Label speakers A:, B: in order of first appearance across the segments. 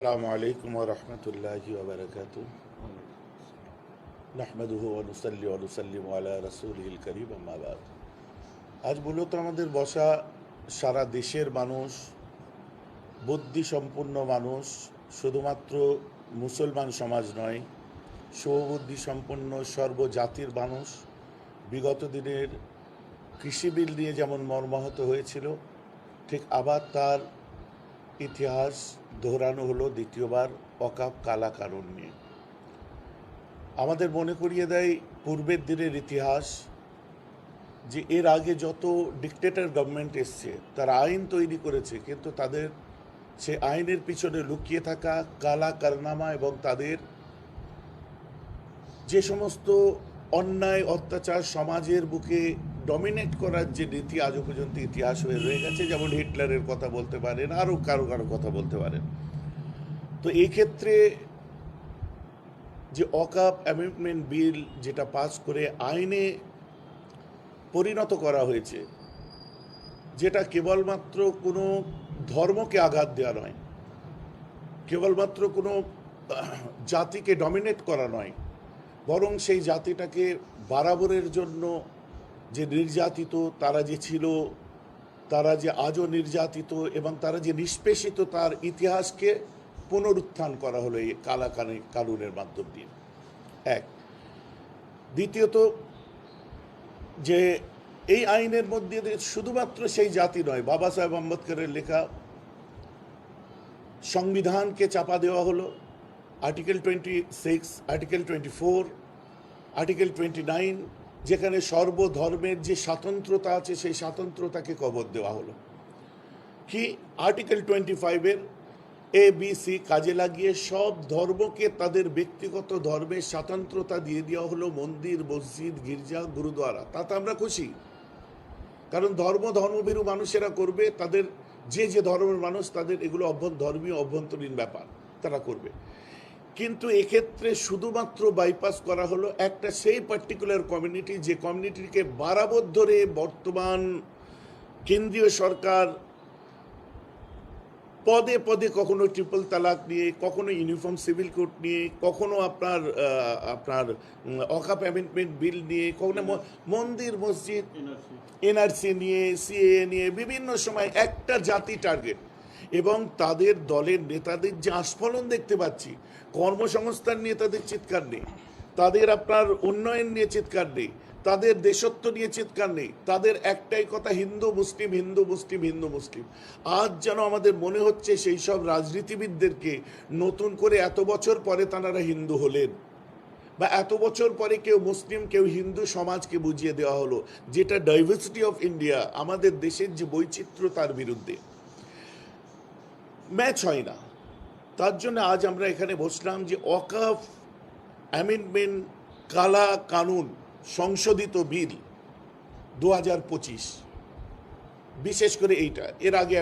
A: السلام عليكم ورحمة الله وبركاته نحمده ونصلي ونسلم على رسوله الكريم أما بعد আজ মূলত আমাদের বসা সারা দেশের মানুষ বুদ্ধি সম্পন্ন মানুষ শুধুমাত্র মুসলমান সমাজ নয় শুভবুদ্ধি সম্পন্ন সর্বজাতির মানুষ বিগত দিনের কৃষি বিল নিয়ে যেমন মর্মাহত হয়েছিল ঠিক আবার তার ইতিহাস দোহরানো হলো দ্বিতীয়বার অকাপ কালা কারণ নিয়ে। আমাদের মনে করিয়ে দেয় পূর্বের দিনের ইতিহাস যে এর আগে যত ডিকটেটর গভর্নমেন্ট এসছে, তারা আইন তৈরি করেছে, কিন্তু তাদের সে আইনের পিছনে লুকিয়ে থাকা কালা কারনামা এবং তাদের যে সমস্ত অন্যায়, অত্যাচার সমাজের বুকে ডমিনেট করার যে নীতি আজও পর্যন্ত ইতিহাস হয়ে রয়ে গেছে, যেমন হিটলারের কথা বলতে পারেন, আরও কারও কারও কথা বলতে পারেন। তো এই ক্ষেত্রে যে অকাপ অ্যামেন্ডমেন্ট বিল যেটা পাস করে আইনে পরিণত করা হয়েছে, যেটা কেবলমাত্র কোনো ধর্মকে আঘাত দেওয়া নয়, কেবলমাত্র কোনো জাতিকে ডমিনেট করা নয়, বরং সেই জাতিটাকে বারাবরের জন্য যে নির্যাতিত, তারা যে ছিল, তারা যে আজও নির্যাতিত এবং তারা যে নিষ্পেষিত তার ইতিহাসকে পুনরুত্থান করা হলো এই কালা কানে- কানুনের মাধ্যম দিয়ে। এক। দ্বিতীয়ত, যে এই আইনের মধ্যে শুধুমাত্র সেই জাতি নয়, বাবা সাহেব আম্বেদকরের লেখা সংবিধানকে চাপা দেওয়া হলো, article twenty six, article twenty four, article twenty nine যেখানে সর্বধর্মের যে স্বাতন্ত্রতা আছে, সেই স্বাতন্ত্রতাকে কবর দেওয়া হলো। কি? আর্টিকেল টোয়েন্টি ফাইভের এ বি সি কাজে লাগিয়ে সব ধর্মকে তাদের ব্যক্তিগত ধর্মের স্বাতন্ত্রতা দিয়ে দেওয়া হলো। মন্দির, মসজিদ, গির্জা গুরুদ্বারা তাতে আমরা খুশি। কারণ ধর্ম, ধর্মভীরু মানুষেরা করবে, তাদের যে যে ধর্মের মানুষ, তাদের এগুলো অভ্যন্ত ধর্মীয় অভ্যন্তরীণ ব্যাপার তারা করবে। কিন্তু এক্ষেত্রে শুধুমাত্র বাইপাস করা হলো একটা সেই পার্টিকুলার কমিউনিটি যে কমিউনিটিকে বারাবর ধরে বর্তমান কেন্দ্রীয় সরকার পদে পদে কখনো ট্রিপল তালাক নিয়ে কখনো ইউনিফর্ম সিভিল কোড নিয়ে কখনো আপনার আপনার অকাপ অ্যামেন্ডমেন্ট বিল নিয়ে কখনো মন্দির মসজিদ এনআরসি নিয়ে সিএ নিয়ে বিভিন্ন সময় একটা জাতি টার্গেট এবং তাদের দলের নেতাদের যে আস্ফলন দেখতে পাচ্ছি, কর্মসংস্থান নিয়ে তাদের চিৎকার নেই, তাদের আপনার উন্নয়ন নিয়ে চিৎকার নেই, তাদের দেশত্ব নিয়ে চিৎকার নেই, তাদের একটাই কথা, হিন্দু, মুসলিম হিন্দু মুসলিম হিন্দু, মুসলিম। আজ যেন আমাদের মনে হচ্ছে সেই সব রাজনীতিবিদদেরকে নতুন করে এত বছর পরে তারা হিন্দু হলেন বা এত বছর পরে কেউ মুসলিম, কেউ হিন্দু সমাজকে বুঝিয়ে দেওয়া হলো, যেটা ডাইভার্সিটি অফ ইন্ডিয়া আমাদের দেশের যে বৈচিত্র্য তার বিরুদ্ধে। ম্যাচ হয় না। তার জন্য আজ আমরা এখানে বসলাম যে অকাফ অ্যামেন্ডমেন্ট কালা কানুন সংশোধিত বিল দু হাজার পঁচিশ। বিশেষ করে এইটা। এর আগে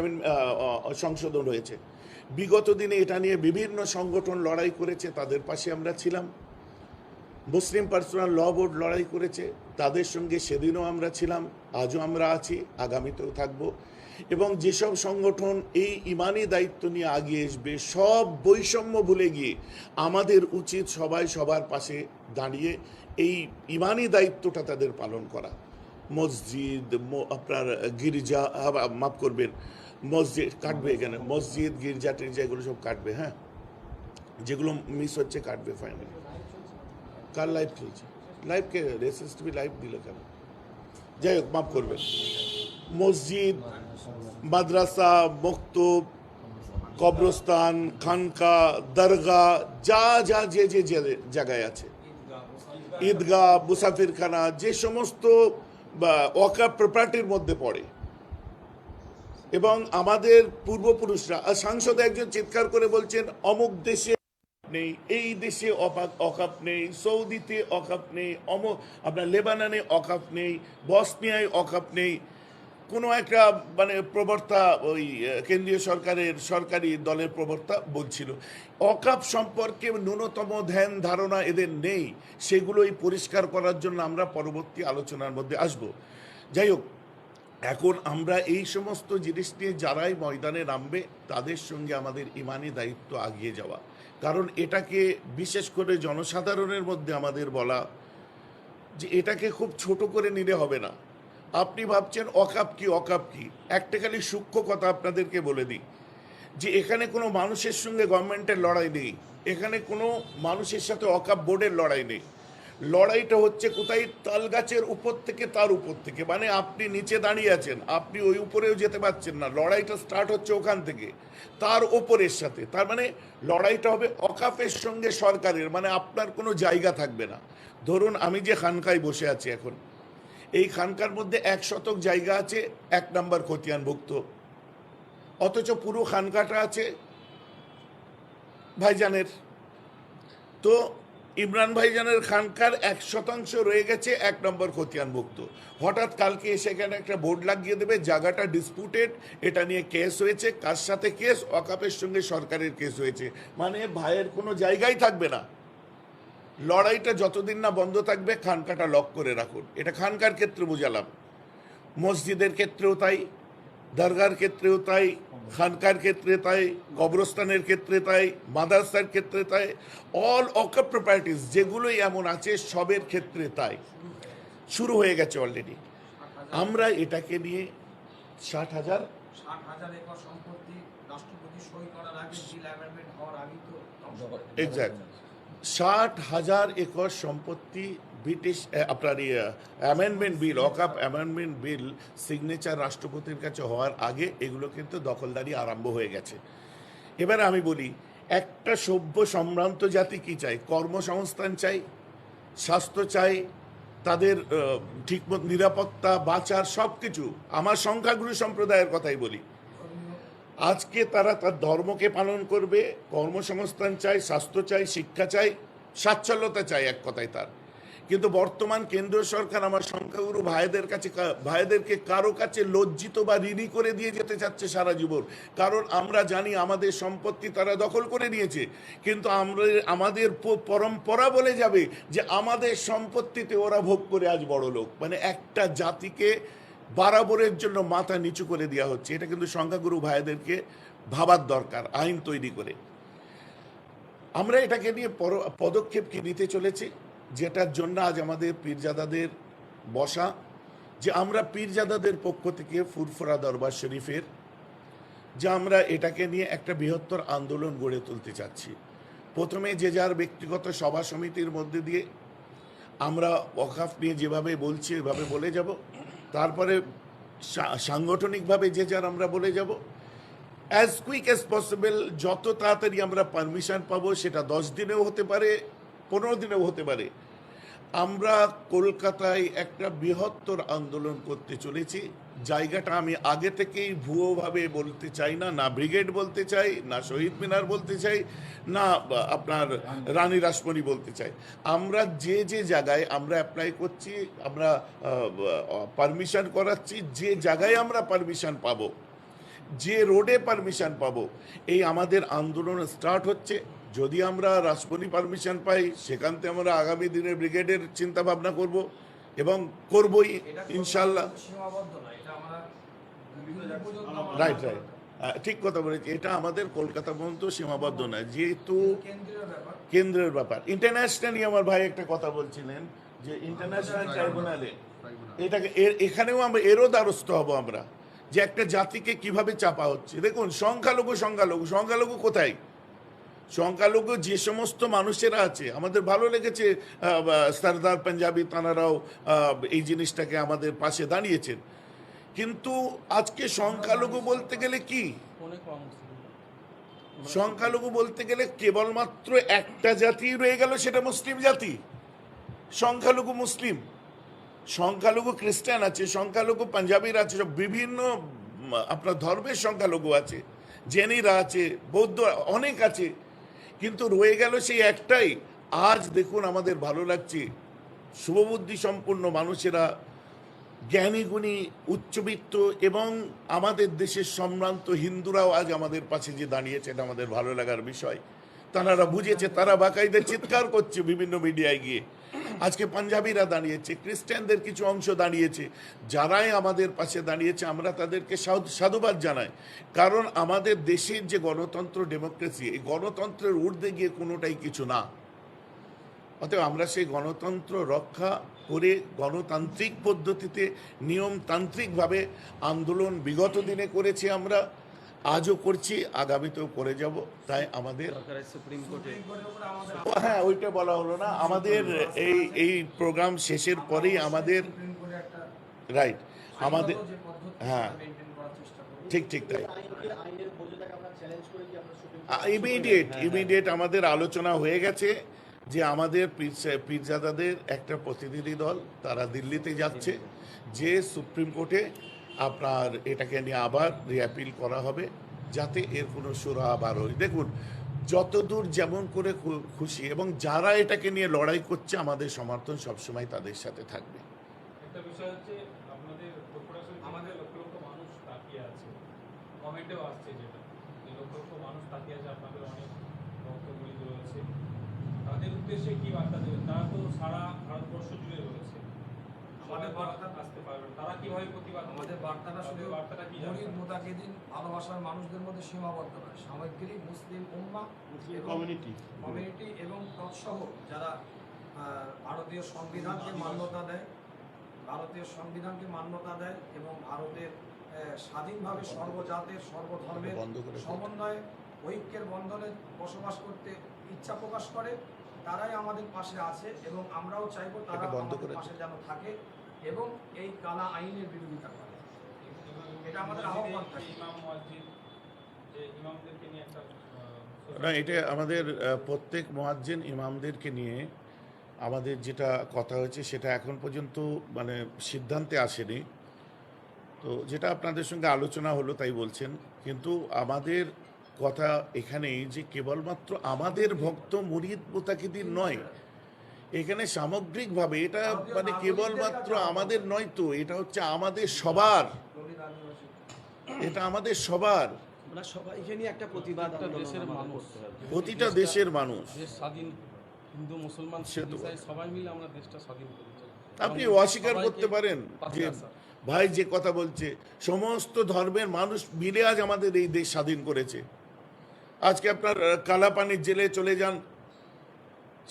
A: সংশোধন হয়েছে। বিগত দিনে এটা নিয়ে বিভিন্ন সংগঠন লড়াই করেছে, তাদের পাশে আমরা ছিলাম। মুসলিম পার্সোনাল ল বোর্ড লড়াই করেছে, তাদের সঙ্গে সেদিনও আমরা ছিলাম। আজও আমরা আছি, আগামীতেও থাকব। এবং যেসব সংগঠন এই ইমানি দায়িত্ব নিয়ে আগিয়ে আসবে, সব বৈষম্য ভুলে গিয়ে আমাদের উচিত সবাই সবার পাশে দাঁড়িয়ে এই ইমানি দায়িত্বটা তাদের পালন করা। মসজিদ আপনার গির্জা মাফ করবেন, মসজিদ কাটবে এখানে, মসজিদ, গির্জা, টির্জা, এগুলো সব কাটবে হ্যাঁ? যেগুলো মিস হচ্ছে কাটবে ফাইনালি কার লাইভ চলছে লাইভকে রেসেস টিভি লাইভ দিল কেন? যাই হোক, মাফ করবেন। মসজিদ মাদ্রাসা মক্তব কবরস্থান খানকা দরগা যা যা যে যে জায়গায় আছে। ঈদগাহ মুসাফিরখানা যে সমস্ত বা, ওয়াকাফ প্রপার্টির মধ্যে পড়ে। এবং আমাদের পূর্বপুরুষরা সাংসদ একজন চিৎকার করে বলছেন অমুক দেশে নেই এই দেশে অকাপ নেই সৌদিতে অকাপ নেই অম আপনার লেবাননে অকাপ নেই বসনিয়ায় অকাপ নেই। কোনো একটা মানে প্রবর্তা ওই কেন্দ্রীয় সরকারের, সরকারি দলের প্রবর্তা বলছিল। অকাপ সম্পর্কে ন্যূনতম ধ্যান, ধারণা এদের নেই। সেগুলোই পরিষ্কার করার জন্য আমরা পরবর্তী আলোচনার মধ্যে আসব। যাই হোক, এখন আমরা এই সমস্ত জিনিস নিয়ে যারাই ময়দানে নামবে, তাদের সঙ্গে আমাদের ইমানি দায়িত্ব আগিয়ে যাওয়া। কারণ এটাকে বিশেষ করে জনসাধারণের মধ্যে আমাদের বলা যে এটাকে খুব ছোট করে নিলে হবে না। আপনি ভাবছেন অকাপ কি অকাপ কি? একটা খালি সূক্ষ্ম কথা আপনাদেরকে বলে দিই, যে এখানে কোনো মানুষের সঙ্গে গভর্নমেন্টের লড়াই নেই, এখানে কোনো মানুষের সাথে অকাপ বোর্ডের লড়াই নেই। লড়াইটা হচ্ছে কোথায়? তাল গাছের উপর থেকে, তার উপর থেকে। মানে আপনি নিচে দাঁড়িয়ে আছেন, আপনি ওই উপরেও যেতে পারছেন না। লড়াইটা স্টার্ট হচ্ছে ওখান থেকে, তার ওপরের সাথে। তার মানে লড়াইটা হবে অকাপের সঙ্গে সরকারের মানে আপনার কোনো জায়গা থাকবে না। ধরুন আমি যে খানকায় বসে আছি এখন এই খানকার মধ্যে এক শতক জায়গা আছে, এক নম্বর খতিয়ানভুক্ত। অথচ পুরো খানকাটা আছে ভাইজানের। তো ইমরান ভাইজানের খানকার এক শতাংশ রয়ে গেছে এক নম্বর খতিয়ানভুক্ত। হঠাৎ কালকে এসে এখানে একটা বোর্ড লাগিয়ে দেবে, জায়গাটা ডিসপুটেড এটা নিয়ে কেস হয়েছে। কার সাথে কেস? অকাপের সঙ্গে সরকারের কেস হয়েছে। মানে ভাইয়ের কোনো জায়গাই থাকবে না। লড়াইটা যতদিন না বন্ধ থাকবে খানকাটা লক করে রাখুন। এটা খানকার ক্ষেত্রে বুঝালাম। মসজিদের ক্ষেত্রেও তাই দরগার ক্ষেত্রেও তাই খানকার ক্ষেত্রে তাই কবরস্থানের ক্ষেত্রে তাই মাদ্রাসার ক্ষেত্রে তাই অল অকাপ প্রপার্টিস যেগুলোই এমন আছে সবের ক্ষেত্রে তাই। শুরু হয়ে গেছে অলরেডি আমরা এটাকে নিয়ে ষাট হাজার। এক্স্যাক্ট ষাট হাজার একর সম্পত্তি ব্রিটিশ আপনার অ্যামেন্ডমেন্ট বিল অকাপ অ্যামেন্ডমেন্ট বিল সিগনেচার রাষ্ট্রপতির কাছে হওয়ার আগে এগুলো কিন্তু দখলদারি আরম্ভ হয়ে গেছে। এবার আমি বলি, একটা সভ্য সম্ভ্রান্ত জাতি কি চাই কর্মসংস্থান চাই, স্বাস্থ্য চাই, তাদের ঠিকমতো নিরাপত্তা, বাঁচার সব কিছু আমার সংখ্যাগুরু সম্প্রদায়ের কথাই বলি। আজকে তারা তার ধর্মকে পালন করবে, কর্মসংস্থান চাই, স্বাস্থ্য চাই, শিক্ষা চাই স্বাচ্ছল্যতা চাই এক কথায় তার। কিন্তু বর্তমান কেন্দ্র সরকার আমার সংখ্যাগুরু ভাইদের কাছে ভাইদেরকে কারও কাছে লজ্জিত বা ঋণী করে দিয়ে যেতে চাচ্ছে সারা জীবন। কারণ আমরা জানি আমাদের সম্পত্তি তারা দখল করে নিয়েছে। কিন্তু আমরা আমাদের পরম্পরা বলে যাবে যে আমাদের সম্পত্তিতে ওরা ভোগ করে আজ বড় লোক মানে একটা জাতিকে বারাবরের জন্য মাথা নিচু করে দেওয়া হচ্ছে। এটা কিন্তু সংখ্যাগুরু ভাইদেরকে ভাবার দরকার, আইন তৈরি করে। আমরা এটাকে নিয়ে পদক্ষেপ কি নিতে চলেছি, যেটার জন্য আজ আমাদের পীরজাদাদের বসা, যে আমরা পীরজাদাদের পক্ষ থেকে ফুরফুরা দরবার শরীফের, যে আমরা এটাকে নিয়ে একটা বৃহত্তর আন্দোলন গড়ে তুলতে চাচ্ছি। প্রথমে যে যার ব্যক্তিগত সভা সমিতির মধ্যে দিয়ে আমরা ওয়াকাফ নিয়ে যেভাবে বলছি, এভাবে বলে যাব। তারপরে সাংগঠনিকভাবে যে যার আমরা বলে যাব। অ্যাজ কুইক অ্যাজ পসিবল যত তাড়াতাড়ি আমরা পারমিশন পাবো, সেটা দশ দিনেও হতে পারে, পনেরো দিনেও হতে পারে। আমরা কলকাতায় একটা বৃহত্তর আন্দোলন করতে চলেছি। জায়গাটা আমি আগে থেকেই ভুয়োভাবে বলতে চাই না না ব্রিগেড বলতে চাই, না শহীদ মিনার বলতে চাই, না আপনার রানী রাসমণি বলতে চাই। আমরা যে যে জায়গায় আমরা অ্যাপ্লাই করছি, আমরা পারমিশন করাচ্ছি, যে জায়গায় আমরা পারমিশন পাবো, যে রোডে পারমিশন পাবো, এই আমাদের আন্দোলন স্টার্ট হচ্ছে। যদি আমরা রাসমণি পারমিশন পাই, সেখান থেকে আমরা আগামী দিনে ব্রিগেডের চিন্তা ভাবনা করব। এবং করবই ইনশাল্লাহ।
B: না
A: রাইট রাইট ঠিক কথা বলেছি এটা আমাদের কলকাতা পর্যন্ত সীমাবদ্ধ নয় যেহেতু
B: কেন্দ্রীয় ব্যাপার।
A: কেন্দ্রের ব্যাপার। ইন্টারন্যাশনালি আমার ভাই একটা কথা বলছিলেন যে ইন্টারন্যাশনাল ট্রাইব্যুনালে এটাকে এর- এখানেও আমরা এরও দ্বারস্থ হব আমরা যে একটা জাতিকে কীভাবে চাপা হচ্ছে। দেখুন সংখ্যালঘু সংখ্যালঘু সংখ্যালঘু কোথায়? সংখ্যালঘু যে সমস্ত মানুষেরা আছে, আমাদের ভালো লেগেছে সর্দার পাঞ্জাবি, তানারাও এই জিনিসটাকে আমাদের পাশে দাঁড়িয়েছেন। কিন্তু আজকে সংখ্যালঘু বলতে গেলে কি? সংখ্যালঘু বলতে গেলে কেবলমাত্র একটা জাতি রয়ে গেল, সেটা মুসলিম জাতি। সংখ্যালঘু মুসলিম, সংখ্যালঘু খ্রিস্টান আছে, সংখ্যালঘু পাঞ্জাবির আছে, সব বিভিন্ন, আপনার ধর্মের সংখ্যালঘু আছে, জেনিরা আছে, বৌদ্ধ অনেক আছে। কিন্তু রয়ে গেল সেই একটাই। আজ দেখুন আমাদের ভালো লাগছে। শুভবুদ্ধি সম্পন্ন মানুষেরা, জ্ঞানীগুণী, উচ্চবিত্ত এবং আমাদের দেশের সম্ভ্রান্ত হিন্দুরাও আজ আমাদের পাশে যে দাঁড়িয়েছে এটা আমাদের ভালো লাগার বিষয়। তারা বুঝেছে, তারা বাকাইদের চিৎকার করছে বিভিন্ন মিডিয়ায় গিয়ে। আজকে পাঞ্জাবিরা দাঁড়িয়েছে, খ্রিস্টানদের কিছু অংশ দাঁড়িয়েছে, যারাই আমাদের পাশে দাঁড়িয়েছে, আমরা তাদেরকে সাধু- সাধুবাদ জানাই। কারণ আমাদের দেশের যে গণতন্ত্র, ডেমোক্রেসি, এই গণতন্ত্রের ঊর্ধ্বে গিয়ে কোনোটাই কিছু না। অতএব আমরা সেই গণতন্ত্র রক্ষা করে গণতান্ত্রিক পদ্ধতিতে, নিয়মতান্ত্রিকভাবে আন্দোলন বিগত দিনে করেছি আমরা। আজও করছি আগামীতেও করে যাব তাই আমাদের
C: সুপ্রিম কোর্টে।
A: হ্যাঁ ওইটা বলা হলো না। আমাদের এই এই প্রোগ্রাম শেষের পরেই আমাদের রাইট আমাদের হ্যাঁ। ঠিক ঠিক তাই। ইমিডিয়েট ইমিডিয়েট আমাদের আলোচনা হয়ে গেছে যে আমাদের পীরজাদাদের একটা প্রতিনিধি দল তারা দিল্লিতে যাচ্ছে যে সুপ্রিম কোর্টে আপনার এটাকে নিয়ে আবার রিঅ্যাপিল করা হবে যাতে এর কোনো সুরা আবার হয় দেখুন যতদূর যেমন করে খুশি এবং যারা এটাকে নিয়ে লড়াই করছে আমাদের সমর্থন সবসময় তাদের সাথে থাকবে।
D: একটা বিষয় হচ্ছে আপনাদের আমাদের লক্ষ লক্ষ মানুষ তাকিয়ে আছে। কমেন্টেও আসছে যেটা। যে লক্ষ লক্ষ মানুষ তাকিয়ে আছে আপনাদের অনেক বক্তব্যগুলি রয়েছে। তাদের উদ্দেশ্যে কি বার্তা দেবেন? তারা তো সারা ভারতবর্ষ জুড়ে রয়েছে।
B: আমাদের বার্তা-
D: আসতে পারবেন তারা কীভাবে প্রতিবাদ
B: আমাদের বার্তাটা শুধু
D: বার্তাটা কি
B: গরিব? মোতাকিদিন ভালোবাসার মানুষদের মধ্যে সীমাবদ্ধ নয়। সামগ্রিক মুসলিম উম্মা
A: কমিউনিটি
B: কমিউনিটি এবং তৎসহ যারা ভারতীয় সংবিধানকে মান্যতা দেয় ভারতীয় সংবিধানকে মান্যতা দেয় এবং ভারতের স্বাধীনভাবে সর্বজাতের সর্বধর্মের সমন্বয়ে ঐক্যের বন্ধনে বসবাস করতে ইচ্ছা প্রকাশ করে তারাই আমাদের পাশে আছে এবং আমরাও চাইব তারা আমাদের পাশে যেন থাকে। এবং এই কালা আইনের বিরোধিতা করে। এটা আমাদের আহ্বান
D: ইমাম মসজিদ যে ইমামদেরকে নিয়ে একটা
A: না এটা আমাদের প্রত্যেক মোয়াজ্জেন ইমামদেরকে নিয়ে আমাদের যেটা কথা হয়েছে সেটা এখন পর্যন্ত মানে সিদ্ধান্তে আসেনি। তো যেটা আপনাদের সঙ্গে আলোচনা হলো তাই বলছেন কিন্তু আমাদের কথা এখানেই যে কেবলমাত্র আমাদের ভক্ত মুরিদ মোতাকিদিন নয় এখানে সামগ্রিকভাবে এটা মানে কেবলমাত্র আমাদের নয় তো এটা হচ্ছে আমাদের সবার। এটা আমাদের সবার। প্রতিটা দেশের মানুষ।
E: হিন্দু মুসলমান
A: সে তো-
E: ইসাই সবাই মিলে আমরা দেশটা স্বাধীন
A: আপনি অস্বীকার করতে পারেন যে ভাই যে কথা বলছে সমস্ত ধর্মের মানুষ মিলে আজ আমাদের এই দেশ স্বাধীন করেছে। আজকে আপনার কালাপানির জেলে চলে যান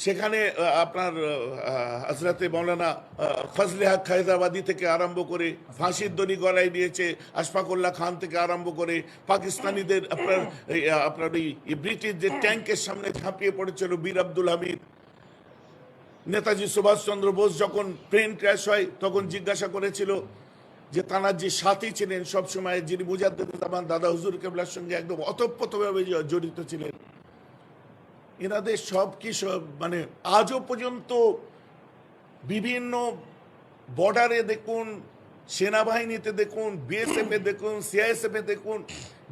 A: সেখানে আপনার হজরতে মৌলানা ফজলে হক হায়দ্রাবাদী থেকে আরম্ভ করে ফাঁসির দড়ি গলায় নিয়েছে, আশফাকুল্লাহ খান থেকে আরম্ভ করে পাকিস্তানিদের আপনার আপনার এই এই ব্রিটিশদের ট্যাঙ্কের সামনে ঝাঁপিয়ে পড়েছিল বীর আব্দুল হামিদ। নেতাজি সুভাষচন্দ্র বোস যখন প্লেন ক্র্যাশ হয়, তখন জিজ্ঞাসা করেছিল যে তাঁর যে সাথী ছিলেন সবসময় যিনি মুজাদ্দুজ্জামান দাদা হুজুর কেবলার সঙ্গে একদম অতপ্রতভাবে জড়িত ছিলেন। এনাদের সব কি মানে আজও পর্যন্ত বিভিন্ন বর্ডারে দেখুন, সেনাবাহিনীতে দেখুন বিএসএফ দেখুন সিআইএসএফ দেখুন,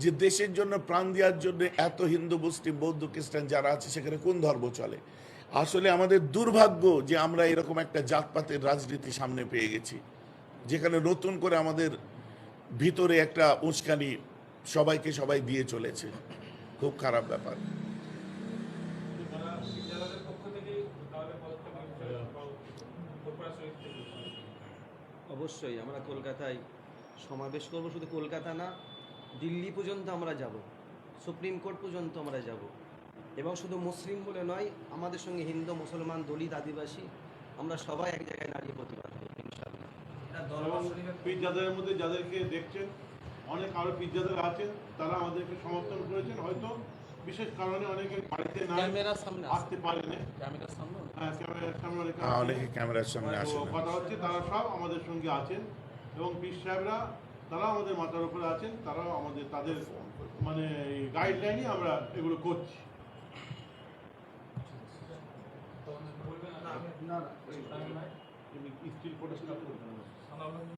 A: যে দেশের জন্য প্রাণ দেওয়ার জন্য এত হিন্দু, মুসলিম, বৌদ্ধ, খ্রিস্টান যারা আছে, সেখানে কোন ধর্ম চলে? আসলে আমাদের দুর্ভাগ্য যে আমরা এরকম একটা জাতপাতের রাজনীতি সামনে পেয়ে গেছি, যেখানে নতুন করে আমাদের ভিতরে একটা উস্কানি সবাইকে সবাই দিয়ে চলেছে। খুব খারাপ ব্যাপার
D: যারা বিদ্যালয়ের পক্ষ থেকে তাহলে পদক্ষেপ নিতে কর্পোরেশন থেকে
C: অবশ্যই আমরা কলকাতায় সমাবেশ করব শুধু কলকাতা না দিল্লি পর্যন্ত আমরা যাব সুপ্রিম কোর্ট পর্যন্ত আমরা যাব। এবং শুধু মুসলিম বলে নয় আমাদের সঙ্গে হিন্দু মুসলমান দলিত আদিবাসী আমরা সবাই এক জায়গায় দাঁড়িয়ে প্রতিবাদ করব ইনশাআল্লাহ।
F: পিজ্জাদের মধ্যে যাদেরকে দেখছেন অনেক আরও পিজ্জাদের আছেন তারা আমাদেরকে সমর্থন করেছেন হয়তো বিশেষ কারণে অনেকে বাড়িতে না
E: ক্যামেরার সামনে আসে
F: আসতে পারেন
E: ক্যামেরার সামনে
F: হ্যাঁ ক্যামেরার সামনে অনেকে
A: হ্যাঁ, অনেকে ক্যামেরার সামনে আসে
F: কথা হচ্ছে তারা সব আমাদের সঙ্গে আছেন এবং পীর সাহেবরা তারা আমাদের মাথার উপরে আছেন তারাও আমাদের তাদের মানে গাইডলাইনই আমরা এগুলো করছি
B: না, না,
F: স্টিল প্রোটেস্ট করবেন।